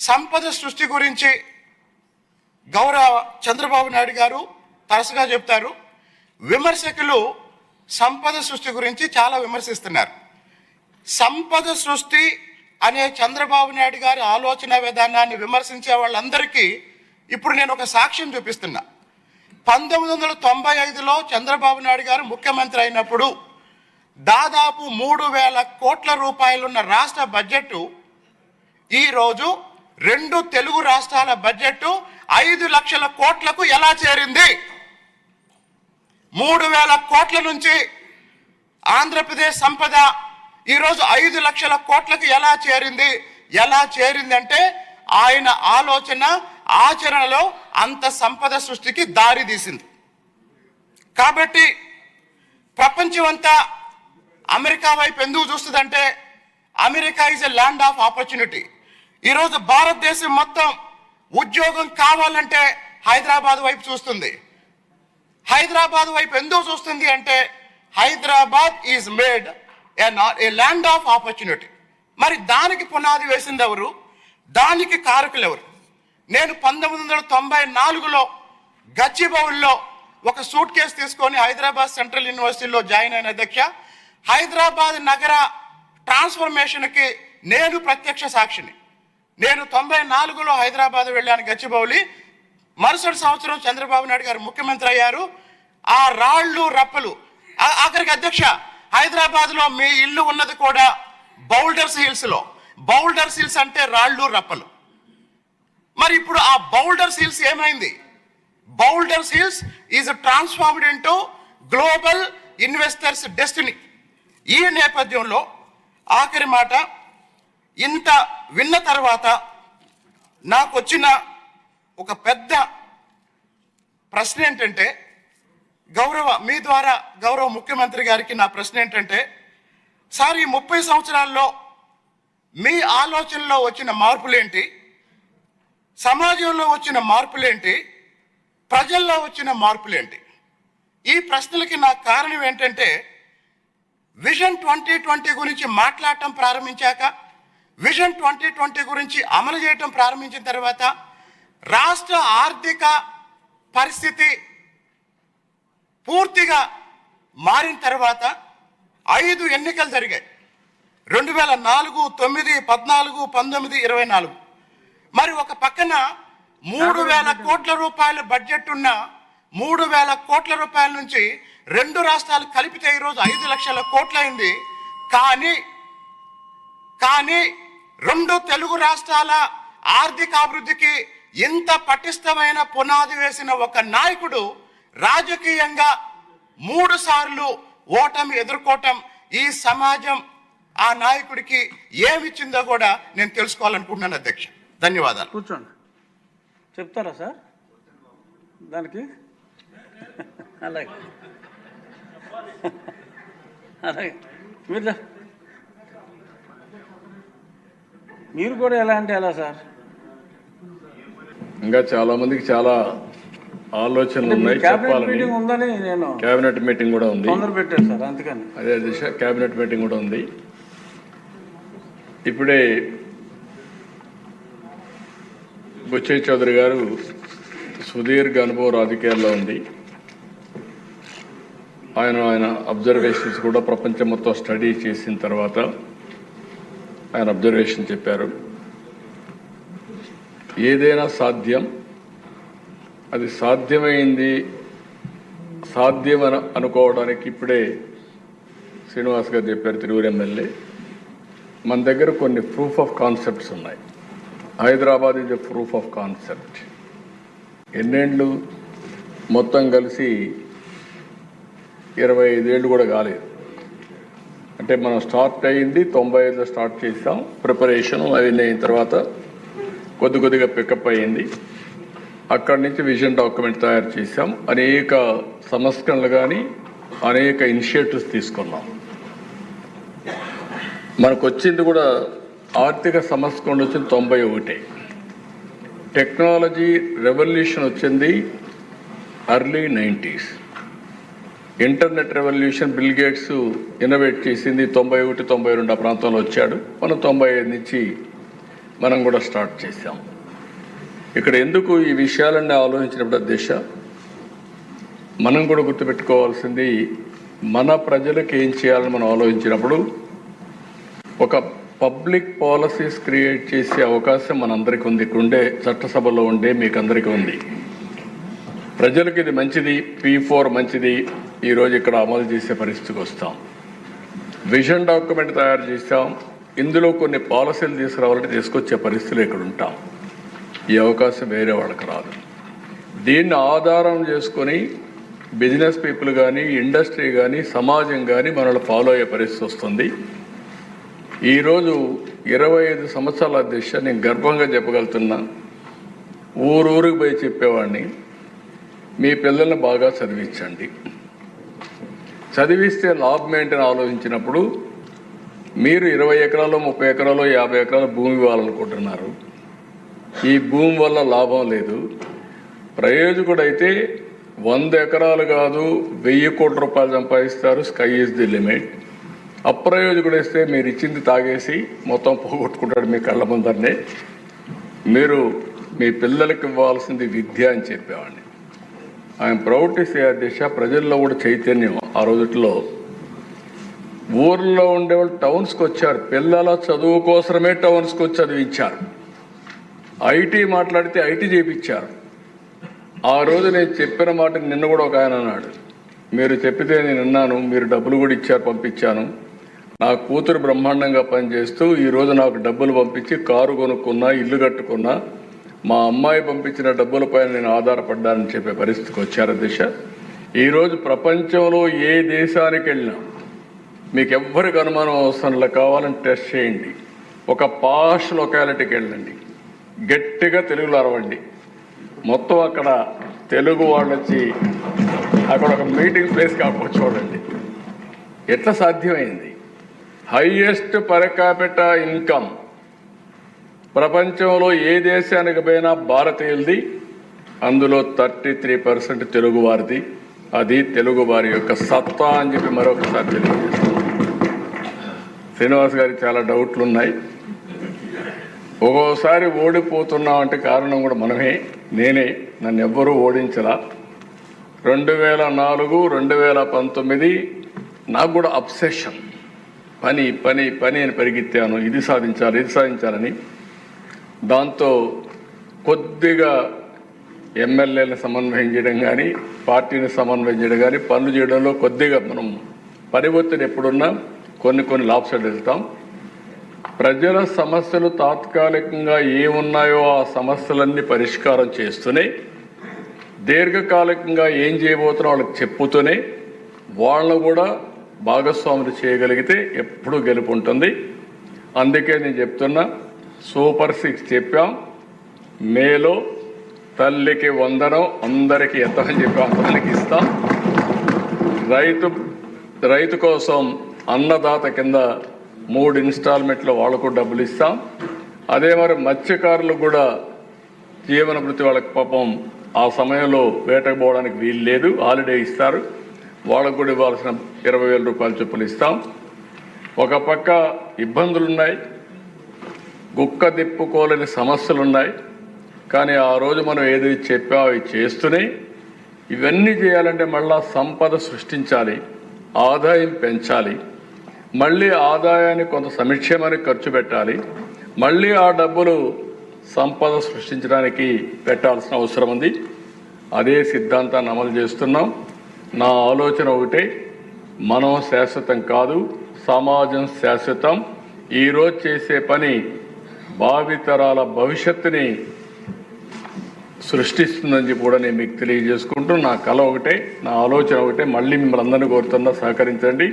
సంపద సృష్టి గురించి గౌరవ చంద్రబాబు నాయుడు గారు తరచుగా చెప్తారు. విమర్శకులు సంపద సృష్టి గురించి చాలా విమర్శిస్తున్నారు. సంపద సృష్టి అనే చంద్రబాబు నాయుడు గారి ఆలోచన విధానాన్ని విమర్శించే వాళ్ళందరికీ ఇప్పుడు నేను ఒక సాక్ష్యం చూపిస్తున్నా. పంతొమ్మిది వందల తొంభై ఐదులో చంద్రబాబు నాయుడు గారు ముఖ్యమంత్రి అయినప్పుడు దాదాపు మూడు వేల కోట్ల రూపాయలున్న రాష్ట్ర బడ్జెట్ ఈరోజు రెండు తెలుగు రాష్ట్రాల బడ్జెట్ ఐదు లక్షల కోట్లకు ఎలా చేరింది? మూడు వేల కోట్ల నుంచి ఆంధ్రప్రదేశ్ సంపద ఈరోజు ఐదు లక్షల కోట్లకు ఎలా చేరింది? ఎలా చేరింది అంటే ఆయన ఆలోచన ఆచరణలో అంత సంపద సృష్టికి దారి తీసింది. కాబట్టి ప్రపంచం అంతా అమెరికా వైపు ఎందుకు చూస్తుందంటే America is a land of opportunity ఈరోజు భారతదేశం మొత్తం ఉద్యోగం కావాలంటే హైదరాబాద్ వైపు చూస్తుంది. హైదరాబాద్ వైపు ఎందుకు చూస్తుంది అంటే Hyderabad is made a land of opportunity. మరి దానికి పునాది వేసింది ఎవరు? దానికి కారకులు ఎవరు? నేను పంతొమ్మిది వందల తొంభై నాలుగులో గచ్చిబౌల్లో ఒక సూట్ కేసు తీసుకొని హైదరాబాద్ సెంట్రల్ యూనివర్సిటీలో జాయిన్ అయిన అధ్యక్ష హైదరాబాద్ నగర ట్రాన్స్ఫర్మేషన్కి నేను ప్రత్యక్ష సాక్షిని. నేను తొంభై నాలుగులో హైదరాబాద్ వెళ్ళాను గచ్చిబౌలి. మరుసటి సంవత్సరం చంద్రబాబు నాయుడు గారు ముఖ్యమంత్రి అయ్యారు. ఆ రాళ్ళు రప్పలు. ఆఖరికి అధ్యక్ష హైదరాబాద్లో మీ ఇల్లు ఉన్నది కూడా బౌల్డర్స్ హిల్స్లో బౌల్డర్స్ హిల్స్ అంటే రాళ్ళు రప్పలు. మరి ఇప్పుడు ఆ బౌల్డర్స్ హిల్స్ ఏమైంది? Boulders hills is transformed into global investors destiny. ఈ నేపథ్యంలో ఆఖరి మాట ఇంత విన్న తర్వాత నాకు వచ్చిన ఒక పెద్ద ప్రశ్న ఏంటంటే గౌరవ మీ ద్వారా గౌరవ ముఖ్యమంత్రి గారికి నా ప్రశ్న ఏంటంటే సార్ ఈ ముప్పై సంవత్సరాల్లో మీ ఆలోచనలో వచ్చిన మార్పులేంటి? సమాజంలో వచ్చిన మార్పులేంటి? ప్రజల్లో వచ్చిన మార్పులేంటి? ఈ ప్రశ్నలకి నా కారణం ఏంటంటే విజన్ ట్వంటీ ట్వంటీ గురించి మాట్లాడటం ప్రారంభించాక విజన్ ట్వంటీ ట్వంటీ గురించి అమలు చేయటం ప్రారంభించిన తర్వాత రాష్ట్ర ఆర్థిక పరిస్థితి పూర్తిగా మారిన తర్వాత ఐదు ఎన్నికలు జరిగాయి. రెండు వేల నాలుగు తొమ్మిది పద్నాలుగు పంతొమ్మిది ఇరవై నాలుగు. మరి ఒక పక్కన మూడు వేల కోట్ల రూపాయల బడ్జెట్ ఉన్న మూడు వేల కోట్ల రూపాయల నుంచి రెండు రాష్ట్రాలు కలిపితే ఈరోజు ఐదు లక్షల కోట్లయింది. కానీ కానీ రెండు తెలుగు రాష్ట్రాల ఆర్థిక అభివృద్ధికి ఇంత పటిష్టమైన పునాది వేసిన ఒక నాయకుడు రాజకీయంగా మూడు సార్లు ఓటమి ఎదుర్కోవటం ఈ సమాజం ఆ నాయకుడికి ఏమిచ్చిందో కూడా నేను తెలుసుకోవాలనుకుంటున్నాను అధ్యక్ష. ధన్యవాదాలు. కూర్చోండి. చెప్తారా సార్? దానికి? అలాగే. అలాగే. మీరు మీరు కూడా ఎలా అంటే ఎలా సార్? ఇంకా చాలా మందికి చాలా ఆలోచనలు ఉన్నాయి క్యాబినెట్ చెప్పాలని. ఉందని నేను కేబినెట్ మీటింగ్ కూడా ఉంది. తొందర పెట్టాను సార్ అందుకని. అదే దిశ కేబినెట్ మీటింగ్ కూడా ఉంది. ఇప్పుడే బుచ్చయ్య చౌదరి గారు సుదీర్ఘ అనుభవం రాజకీయాల్లో ఉంది. ఆయన ఆయన అబ్జర్వేషన్స్ కూడా ప్రపంచం మొత్తం స్టడీ చేసిన తర్వాత ఆయన అబ్జర్వేషన్ చెప్పారు. ఏదైనా సాధ్యం అది సాధ్యమైంది సాధ్యమని అనుకోవడానికి ఇప్పుడే శ్రీనివాస్ గారు చెప్పారు తిరువురు ఎమ్మెల్యే. మన దగ్గర కొన్ని ప్రూఫ్ ఆఫ్ కాన్సెప్ట్స్ ఉన్నాయి. Hyderabad is a proof of concept ఎన్నేళ్ళు మొత్తం కలిసి ఇరవై ఐదేళ్ళు కూడా కాలేదు. అంటే మనం స్టార్ట్ అయ్యింది తొంభై ఐదులో స్టార్ట్ చేసాం ప్రిపరేషన్ అవన్నీ అయిన తర్వాత కొద్ది కొద్దిగా పికప్ అయ్యింది. అక్కడి నుంచి విజన్ డాక్యుమెంట్ తయారు చేసాం అనేక సంస్కరణలు కానీ అనేక ఇనిషియేటివ్స్ తీసుకున్నాం. మనకు వచ్చింది కూడా ఆర్థిక సంస్కరణ వచ్చింది తొంభై ఒకటే. టెక్నాలజీ రెవల్యూషన్ వచ్చింది early nineties internet revolution Bill Gates innovate చేసింది తొంభై ఒకటి తొంభై రెండు ఆ ప్రాంతంలో వచ్చాడు. మనం తొంభై ఐదు నుంచి మనం కూడా స్టార్ట్ చేశాం. ఇక్కడ ఎందుకు ఈ విషయాలన్నీ ఆలోచించినప్పుడు దిశ? మనం కూడా గుర్తుపెట్టుకోవాల్సింది మన ప్రజలకు ఏం చేయాలని మనం ఆలోచించినప్పుడు ఒక పబ్లిక్ పాలసీస్ క్రియేట్ చేసే అవకాశం మనందరికీ ఉంది. ఇక్కడ ఉండే చట్టసభలో ఉండే మీకు అందరికీ ఉంది. ప్రజలకు ఇది మంచిది పీ ఫోర్ మంచిది ఈరోజు ఇక్కడ అమలు చేసే పరిస్థితికి వస్తాం. విజన్ డాక్యుమెంట్ తయారు చేస్తాం ఇందులో కొన్ని పాలసీలు తీసుకురావాలంటే తీసుకొచ్చే పరిస్థితులు ఇక్కడ ఉంటాం. ఈ అవకాశం వేరే వాళ్ళకి రాదు. దీన్ని ఆధారం చేసుకొని బిజినెస్ పీపుల్ కానీ ఇండస్ట్రీ కానీ సమాజం కానీ మనల్ని ఫాలో అయ్యే పరిస్థితి వస్తుంది. ఈరోజు ఇరవై ఐదు సంవత్సరాల అధ్యక్ష నేను గర్వంగా చెప్పగలుగుతున్నా. ఊరూరికి పోయి చెప్పేవాడిని మీ పిల్లల్ని బాగా చదివించండి. చదివిస్తే లాభం ఏంటని ఆలోచించినప్పుడు మీరు ఇరవై ఎకరాలు ముప్పై ఎకరాలు యాభై ఎకరాల భూమి ఇవ్వాలనుకుంటున్నారు. ఈ భూమి వల్ల లాభం లేదు. ప్రయోజకుడైతే వంద ఎకరాలు కాదు వెయ్యి కోట్ల రూపాయలు సంపాదిస్తారు స్కై ఈజ్ ది లిమిట్. అప్రయోజకుడు ఇస్తే మీరు ఇచ్చింది తాగేసి మొత్తం పోగొట్టుకుంటాడు మీ కళ్ళ ముందరనే. మీరు మీ పిల్లలకి ఇవ్వాల్సింది విద్య అని చెప్పేవాడిని. ఆయన ప్రౌడ్ టు సే దిశ ప్రజల్లో కూడా చైతన్యం ఆ రోజుల్లో. ఊర్లో ఉండేవాళ్ళు టౌన్స్కి వచ్చారు. పిల్లల చదువు కోసమే టౌన్స్కి వచ్చి చదివించారు. ఐటీ మాట్లాడితే ఐటీ చేపించారు. ఆ రోజు నేను చెప్పిన మాట నిన్న కూడా ఒక ఆయన అన్నాడు. మీరు చెప్పితే నేను విన్నాను మీరు డబ్బులు కూడా ఇచ్చారు పంపించాను. నా కూతురు బ్రహ్మాండంగా పనిచేస్తూ ఈరోజు నాకు డబ్బులు పంపించి కారు కొనుక్కున్నా ఇల్లు కట్టుకున్నా మా అమ్మాయి పంపించిన డబ్బులపై నేను ఆధారపడ్డానని చెప్పే పరిస్థితికి వచ్చారు దిశ? ఈరోజు ప్రపంచంలో ఏ దేశానికి వెళ్ళినా మీకు ఎవ్వరికి అనుమానం అవసరం కావాలని టెస్ట్ చేయండి. ఒక పాష్ లొకాలిటీకి వెళ్ళండి. గట్టిగా తెలుగులో అరవండి. మొత్తం అక్కడ తెలుగు వాళ్ళు వచ్చి అక్కడ ఒక మీటింగ్ ప్లేస్ కాకపోతే చూడండి. ఎట్లా సాధ్యమైంది? Highest per capita income. ప్రపంచంలో ఏ దేశానికి పోయినా భారతీయులది అందులో థర్టీ త్రీ పర్సెంట్ తెలుగు వారిది. అది తెలుగు వారి యొక్క సత్తా అని చెప్పి మరొకసారి తెలియజేస్తాను. శ్రీనివాస్ గారికి చాలా డౌట్లు ఉన్నాయి ఒక్కోసారి ఓడిపోతున్నాం అంటే కారణం కూడా మనమే నేనే. నన్ను ఎవ్వరూ ఓడించలా. రెండు వేల నాలుగు రెండు వేల పంతొమ్మిది నాకు కూడా అప్సెషన్ పని పని పని అని పరిగెత్తాను. ఇది సాధించాలి ఇది సాధించాలని. దాంతో కొద్దిగా ఎమ్మెల్యేలను సమన్వయం చేయడం కానీ పార్టీని సమన్వయం చేయడం కానీ పనులు చేయడంలో కొద్దిగా మనం పరివర్తన ఎప్పుడున్నా కొన్ని కొన్ని లాభసాలు వెళ్తాం. ప్రజల సమస్యలు తాత్కాలికంగా ఏమున్నాయో ఆ సమస్యలన్నీ పరిష్కారం చేస్తూనే దీర్ఘకాలికంగా ఏం చేయబోతున్నా వాళ్ళకి చెప్పుతూనే వాళ్ళను కూడా భాగస్వాములు చేయగలిగితే ఎప్పుడూ గెలుపు ఉంటుంది. అందుకే నేను చెప్తున్నా సూపర్ సిక్స్ చెప్పాం. మేలో. తల్లికి వందనం అందరికీ ఎంతమని చెప్పాం అంతమందికి ఇస్తాం. రైతు రైతు కోసం అన్నదాత కింద మూడు ఇన్స్టాల్మెంట్లో వాళ్ళకు డబ్బులు ఇస్తాం. అదే మరి మత్స్యకారులకు కూడా జీవన వృత్తి వాళ్ళకి పాపం ఆ సమయంలో వేటకు పోవడానికి వీలు లేదు. హాలిడే ఇస్తారు. వాళ్ళకు కూడా ఇవ్వాల్సిన ఇరవై వేల రూపాయల చొప్పులు ఇస్తాం. ఒక పక్క ఇబ్బందులు ఉన్నాయి గుక్క దిప్పుకోలేని సమస్యలు ఉన్నాయి కానీ ఆ రోజు మనం ఏది చెప్పామో అవి చేస్తూనే ఇవన్నీ చేయాలంటే మళ్ళా సంపద సృష్టించాలి ఆదాయం పెంచాలి మళ్ళీ ఆదాయాన్ని కొంత సంక్షేమానికి ఖర్చు పెట్టాలి మళ్ళీ ఆ డబ్బులు సంపద సృష్టించడానికి పెట్టాల్సిన అవసరం ఉంది. అదే సిద్ధాంతాన్ని అమలు చేస్తున్నాం. నా ఆలోచన ఒకటే మనం శాశ్వతం కాదు సమాజం శాశ్వతం. ఈరోజు చేసే పని భావితరాల భవిష్యత్తుని సృష్టిస్తుందని చెప్పి కూడా నేను మీకు తెలియజేసుకుంటూ నా కళ ఒకటే నా ఆలోచన ఒకటే. మళ్ళీ మిమ్మల్ని అందరినీ కోరుతున్నా సహకరించండి.